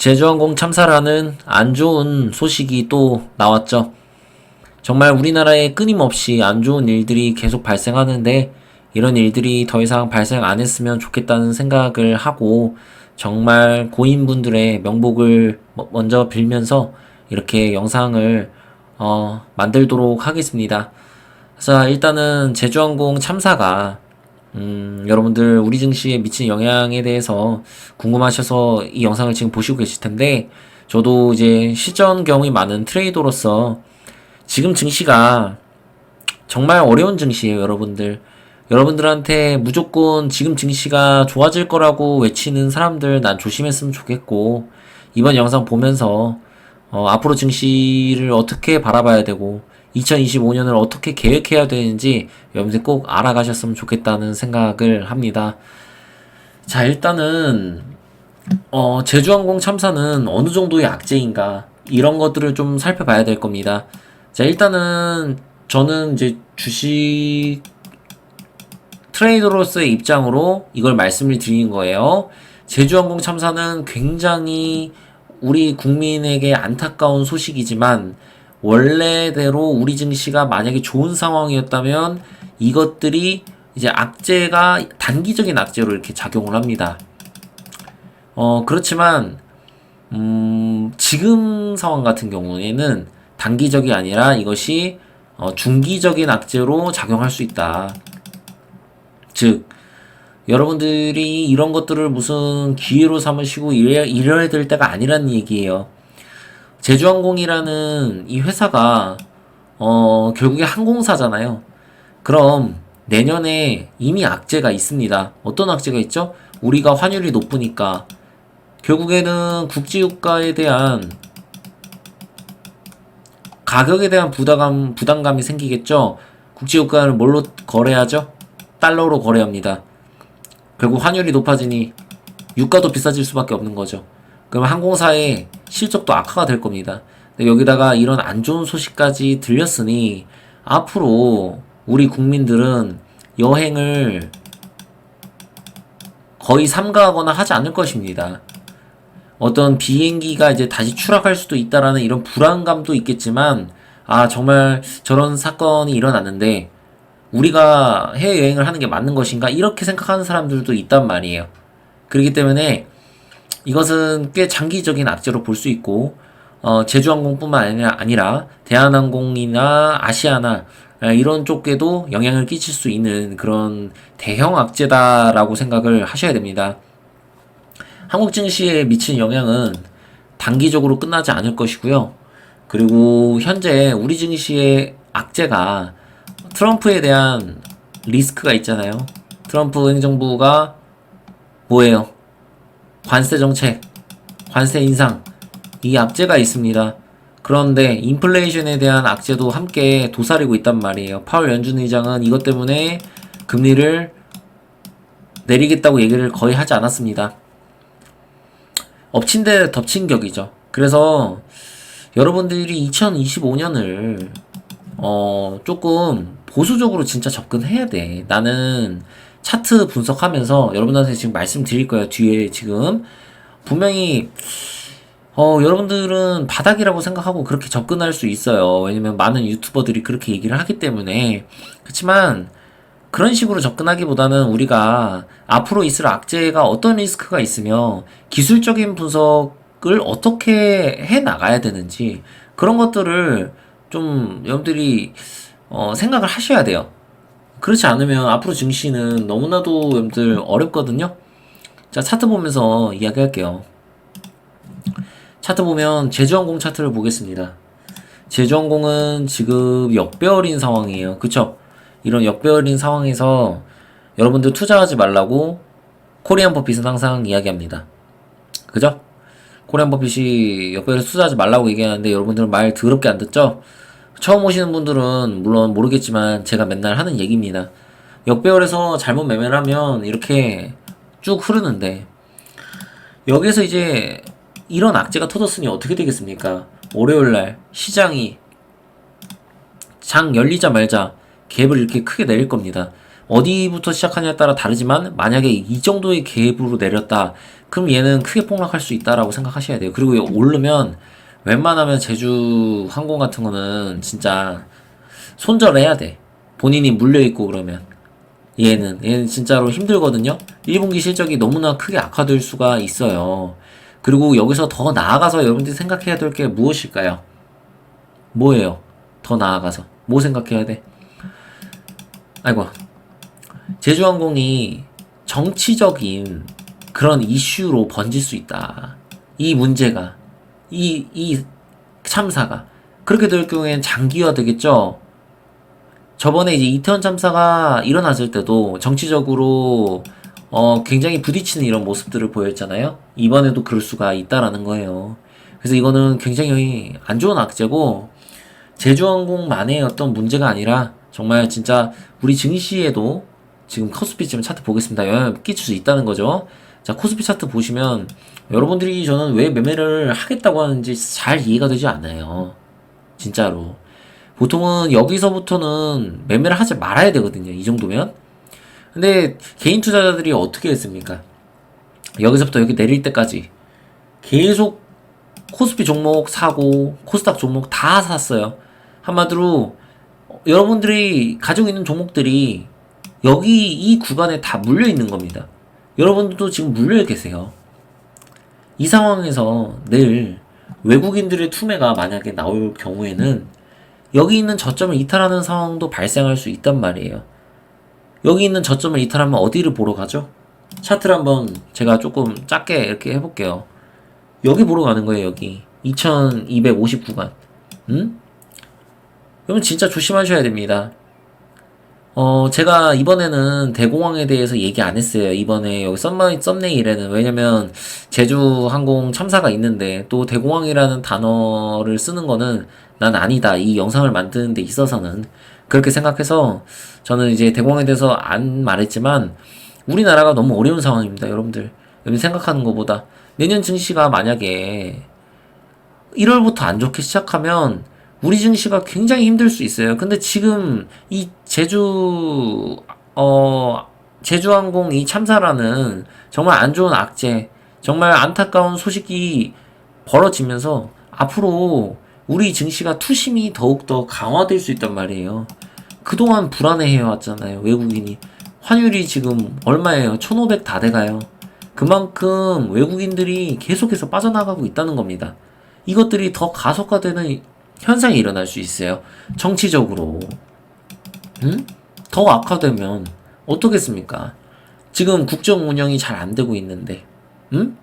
제주항공 참사라는 안 좋은 소식이 또 나왔죠. 정말 우리나라에 끊임없이 안 좋은 일들이 계속 발생하는데 이런 일들이 더 이상 발생 안 했으면 좋겠다는 생각을 하고 정말 고인분들의 명복을 뭐- 먼저 빌면서 이렇게 영상을 어, 만들도록 하겠습니다. 자, 일단은 제주항공 참사가 음, 여러분들 우리 증시에 미친 영향에 대해서 궁금하셔서 이 영상을 지금 보시고 계실 텐데 저도 이제 실전 경험이 많은 트레이더로서 지금 증시가 정말 어려운 증시예요, 여러분들. 여러분들한테 무조건 지금 증시가 좋아질 거라고 외치는 사람들 난 조심했으면 좋겠고 이번 영상 보면서 어, 앞으로 증시를 어떻게 바라봐야 되고 2025년을 어떻게 계획해야 되는지 여러분들 꼭 알아가셨으면 좋겠다는 생각을 합니다. 자, 일단은 어, 제주항공 참사는 어느 정도의 악재인가 이런 것들을 좀 살펴봐야 될 겁니다. 자, 일단은 저는 이제 주식 트레이더로서의 입장으로 이걸 말씀을 드리는 거예요. 제주항공 참사는 굉장히 우리 국민에게 안타까운 소식이지만 원래대로 우리 증시가 만약에 좋은 상황이었다면 이것들이 이제 악재가 단기적인 악재로 이렇게 작용을 합니다. 어, 그렇지만, 음, 지금 상황 같은 경우에는 단기적이 아니라 이것이 어, 중기적인 악재로 작용할 수 있다. 즉, 여러분들이 이런 것들을 무슨 기회로 삼으시고 이래, 이래야 될 때가 아니라는 얘기예요. 제주항공이라는 이 회사가 어, 결국에 항공사잖아요. 그럼 내년에 이미 악재가 있습니다. 어떤 악재가 있죠? 우리가 환율이 높으니까 결국에는 국제유가에 대한 가격에 대한 부담감, 부담감이 생기겠죠? 국제유가를 뭘로 거래하죠? 달러로 거래합니다. 결국 환율이 높아지니 유가도 비싸질 수밖에 없는 거죠. 그럼 항공사의 실적도 악화가 될 겁니다. 여기다가 이런 안 좋은 소식까지 들렸으니 앞으로 우리 국민들은 여행을 거의 삼가하거나 하지 않을 것입니다. 어떤 비행기가 이제 다시 추락할 수도 있다라는 이런 불안감도 있겠지만, 아, 정말 저런 사건이 일어났는데, 우리가 해외여행을 하는 게 맞는 것인가? 이렇게 생각하는 사람들도 있단 말이에요. 그렇기 때문에 이것은 꽤 장기적인 악재로 볼 수 있고, 어, 제주항공뿐만 아니라, 대한항공이나 아시아나 아, 이런 쪽에도 영향을 끼칠 수 있는 그런 대형 악재다라고 생각을 하셔야 됩니다. 한국 증시에 미친 영향은 단기적으로 끝나지 않을 것이고요. 그리고 현재 우리 증시의 악재가 트럼프에 대한 리스크가 있잖아요. 트럼프 행정부가 뭐예요? 관세 정책, 관세 인상, 이 악재가 있습니다. 그런데 인플레이션에 대한 악재도 함께 도사리고 있단 말이에요. 파월 연준 의장은 이것 때문에 금리를 내리겠다고 얘기를 거의 하지 않았습니다. 엎친 데 덮친 격이죠. 그래서 여러분들이 2025년을 어 조금 보수적으로 진짜 접근해야 돼. 나는 차트 분석하면서 여러분한테 지금 말씀드릴 거예요. 뒤에 지금 분명히 어 여러분들은 바닥이라고 생각하고 그렇게 접근할 수 있어요. 왜냐면 많은 유튜버들이 그렇게 얘기를 하기 때문에 그렇지만 그런 식으로 접근하기보다는 우리가 앞으로 있을 악재가 어떤 리스크가 있으며 기술적인 분석을 어떻게 해 나가야 되는지 그런 것들을 좀 여러분들이 어, 생각을 하셔야 돼요. 그렇지 않으면 앞으로 증시는 너무나도 여러분들 어렵거든요. 자, 차트 보면서 이야기할게요. 차트 보면 제주항공 차트를 보겠습니다. 제주항공은 지금 역배열인 상황이에요. 그쵸? 이런 역배열인 상황에서 여러분들 투자하지 말라고 코리안 버핏은 항상 이야기합니다. 그죠? 코리안 버핏이 역배열에 투자하지 말라고 얘기하는데 여러분들은 말 더럽게 안 듣죠? 처음 오시는 분들은 물론 모르겠지만 제가 맨날 하는 얘기입니다. 역배열에서 잘못 매매를 하면 이렇게 쭉 흐르는데 여기서 이제 이런 악재가 터졌으니 어떻게 되겠습니까? 월요일날 시장이 장 열리자 말자 갭을 이렇게 크게 내릴 겁니다. 어디부터 시작하냐에 따라 다르지만 만약에 이 정도의 갭으로 내렸다. 그럼 얘는 크게 폭락할 수 있다라고 생각하셔야 돼요. 그리고 오르면 웬만하면 제주 항공 같은 거는 진짜 손절해야 돼. 본인이 물려있고 그러면. 얘는, 얘는 진짜로 힘들거든요? 1분기 실적이 너무나 크게 악화될 수가 있어요. 그리고 여기서 더 나아가서 여러분들이 생각해야 될 게 무엇일까요? 뭐예요? 더 나아가서. 뭐 생각해야 돼? 아이고. 제주항공이 정치적인 그런 이슈로 번질 수 있다. 이 문제가. 이, 이 참사가. 그렇게 될 경우에는 장기화 되겠죠? 저번에 이제 이태원 참사가 일어났을 때도 정치적으로 어, 굉장히 부딪히는 이런 모습들을 보였잖아요. 이번에도 그럴 수가 있다라는 거예요. 그래서 이거는 굉장히 안 좋은 악재고 제주항공만의 어떤 문제가 아니라 정말 진짜 우리 증시에도 지금 코스피 지금 차트 보겠습니다. 영향을 끼칠 수 있다는 거죠. 자, 코스피 차트 보시면 여러분들이 저는 왜 매매를 하겠다고 하는지 잘 이해가 되지 않아요. 진짜로. 보통은 여기서부터는 매매를 하지 말아야 되거든요. 이 정도면. 근데 개인 투자자들이 어떻게 했습니까? 여기서부터 여기 내릴 때까지 계속 코스피 종목 사고 코스닥 종목 다 샀어요. 한마디로 여러분들이 가지고 있는 종목들이 여기 이 구간에 다 물려 있는 겁니다. 여러분들도 지금 물려 계세요. 이 상황에서 내일 외국인들의 투매가 만약에 나올 경우에는 여기 있는 저점을 이탈하는 상황도 발생할 수 있단 말이에요. 여기 있는 저점을 이탈하면 어디를 보러 가죠? 차트를 한번 제가 조금 작게 이렇게 해볼게요. 여기 보러 가는 거예요, 여기. 2250구간. 음? 여러분 진짜 조심하셔야 됩니다. 어, 제가 이번에는 대공황에 대해서 얘기 안 했어요. 이번에 여기 썸마, 썸네일에는. 왜냐면 제주항공 참사가 있는데 또 대공황이라는 단어를 쓰는 거는 난 아니다. 이 영상을 만드는 데 있어서는. 그렇게 생각해서 저는 이제 대공황에 대해서 안 말했지만 우리나라가 너무 어려운 상황입니다. 여러분들. 여러분 생각하는 것보다. 내년 증시가 만약에 1월부터 안 좋게 시작하면 우리 증시가 굉장히 힘들 수 있어요. 근데 지금 이 제주 어 제주항공 이 참사라는 정말 안 좋은 악재, 정말 안타까운 소식이 벌어지면서 앞으로 우리 증시가 투심이 더욱더 강화될 수 있단 말이에요. 그동안 불안해해 왔잖아요. 외국인이. 환율이 지금 얼마예요? 1,500 다 돼가요. 그만큼 외국인들이 계속해서 빠져나가고 있다는 겁니다. 이것들이 더 가속화되는 현상이 일어날 수 있어요. 정치적으로. 응? 더 악화되면 어떻겠습니까? 지금 국정 운영이 잘 안 되고 있는데, 응?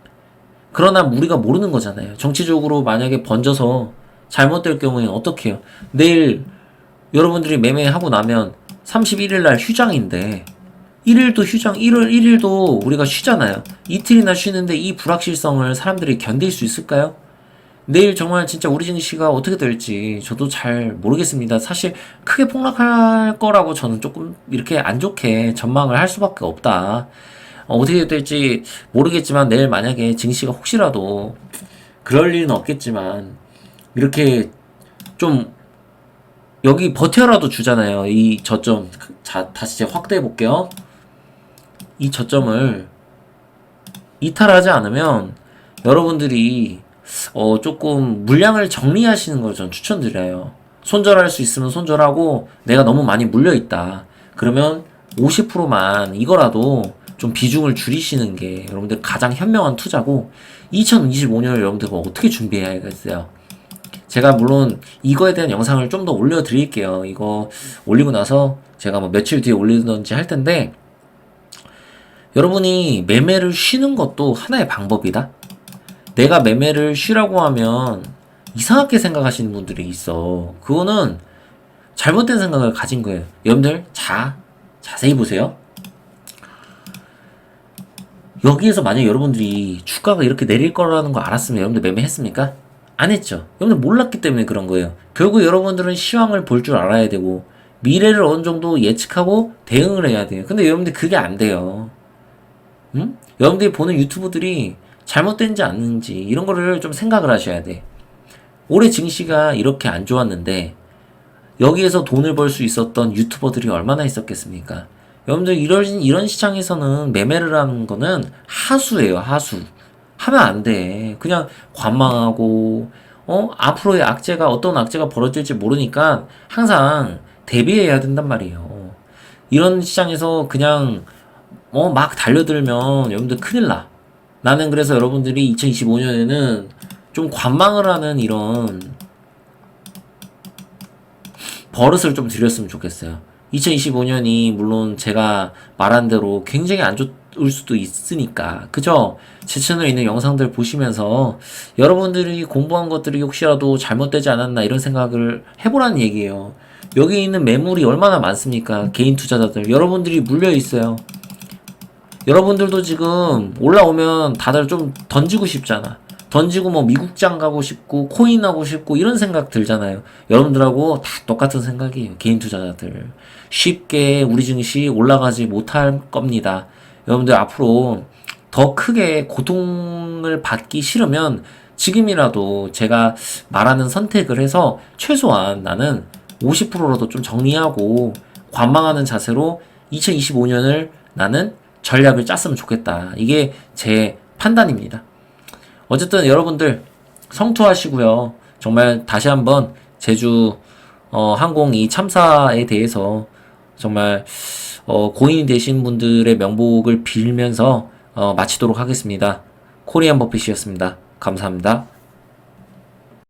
그러나 우리가 모르는 거잖아요. 정치적으로 만약에 번져서 잘못될 경우에는 어떻게 해요? 내일 여러분들이 매매하고 나면 31일 날 휴장인데 1일도 휴장, 1월 1일도 우리가 쉬잖아요. 이틀이나 쉬는데 이 불확실성을 사람들이 견딜 수 있을까요? 내일 정말 진짜 우리 증시가 어떻게 될지 저도 잘 모르겠습니다. 사실 크게 폭락할 거라고 저는 조금 이렇게 안 좋게 전망을 할 수밖에 없다. 어, 떻게 될지 모르겠지만 내일 만약에 증시가 혹시라도 그럴 일은 없겠지만 이렇게 좀 여기 버텨라도 주잖아요. 이 저점 자 다시 확대해 볼게요. 이 저점을 이탈하지 않으면 여러분들이 어 조금 물량을 정리하시는 걸 전 추천드려요. 손절할 수 있으면 손절하고 내가 너무 많이 물려 있다. 그러면 50%만 이거라도 좀 비중을 줄이시는 게 여러분들 가장 현명한 투자고 2025년을 여러분들 어떻게 준비해야겠어요? 제가 물론 이거에 대한 영상을 좀 더 올려드릴게요. 이거 올리고 나서 제가 뭐 며칠 뒤에 올리든지 할 텐데 여러분이 매매를 쉬는 것도 하나의 방법이다. 내가 매매를 쉬라고 하면 이상하게 생각하시는 분들이 있어. 그거는 잘못된 생각을 가진 거예요. 여러분들 자 자세히 보세요. 여기에서 만약 여러분들이 주가가 이렇게 내릴 거라는 거 알았으면 여러분들 매매했습니까? 안 했죠. 여러분들 몰랐기 때문에 그런 거예요. 결국 여러분들은 시황을 볼 줄 알아야 되고 미래를 어느 정도 예측하고 대응을 해야 돼요. 근데 여러분들 그게 안 돼요. 응? 여러분들이 보는 유튜브들이 잘못된지 않는지 이런 거를 좀 생각을 하셔야 돼. 올해 증시가 이렇게 안 좋았는데 여기에서 돈을 벌 수 있었던 유튜버들이 얼마나 있었겠습니까? 여러분들 이런 이런 시장에서는 매매를 하는 거는 하수예요, 하수. 하면 안 돼. 그냥 관망하고, 어, 앞으로의 악재가, 어떤 악재가 벌어질지 모르니까 항상 대비해야 된단 말이에요. 이런 시장에서 그냥, 어, 막 달려들면 여러분들 큰일 나. 나는 그래서 여러분들이 2025년에는 좀 관망을 하는 이런 버릇을 좀 들였으면 좋겠어요. 2025년이 물론 제가 말한 대로 굉장히 안 좋을 수도 있으니까 그죠? 제 채널에 있는 영상들 보시면서 여러분들이 공부한 것들이 혹시라도 잘못되지 않았나 이런 생각을 해보라는 얘기예요. 여기 있는 매물이 얼마나 많습니까? 개인 투자자들 여러분들이 물려 있어요. 여러분들도 지금 올라오면 다들 좀 던지고 싶잖아. 던지고 뭐 미국장 가고 싶고 코인 하고 싶고 이런 생각 들잖아요. 여러분들하고 다 똑같은 생각이에요. 개인 투자자들. 쉽게 우리 증시 올라가지 못할 겁니다. 여러분들 앞으로 더 크게 고통을 받기 싫으면 지금이라도 제가 말하는 선택을 해서 최소한 나는 50%라도 좀 정리하고 관망하는 자세로 2025년을 나는 전략을 짰으면 좋겠다. 이게 제 판단입니다. 어쨌든 여러분들 성투하시고요. 정말 다시 한번 제주 어, 항공 이 참사에 대해서 정말 어, 고인이 되신 분들의 명복을 빌면서 어, 마치도록 하겠습니다. 코리안 버핏이었습니다. 감사합니다.